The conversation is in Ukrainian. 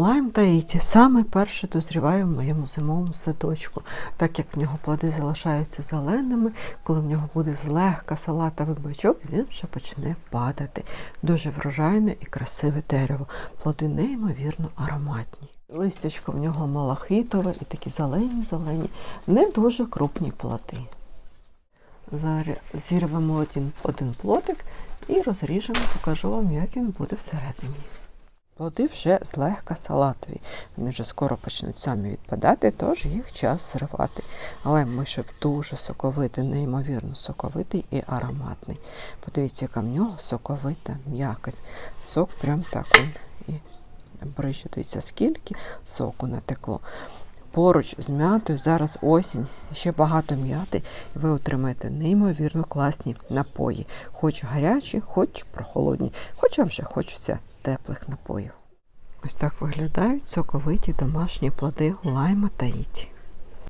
Лайм Таїті саме перше дозріває в моєму зимовому садочку, так як в нього плоди залишаються зеленими, коли в нього буде злегка салатовий бачок, він вже почне падати. Дуже врожайне і красиве дерево. Плоди неймовірно ароматні. Листячко в нього малахитове і такі зелені-зелені, не дуже крупні плоди. Зараз зірвемо один, один плотик і розріжемо, покажу вам, як він буде всередині. Плоди вже злегка салатові. Вони вже скоро почнуть самі відпадати, тож їх час зривати. Але мишев дуже соковитий, неймовірно соковитий і ароматний. Подивіться, яка в нього соковита м'якоть. Сок прям так он і брище. Дивіться, скільки соку натекло. Поруч з м'ятою зараз осінь, ще багато м'яти, і ви отримаєте неймовірно класні напої, хоч гарячі, хоч прохолодні, хоча вже хочеться теплих напоїв. Ось так виглядають соковиті домашні плоди лайма та таїті.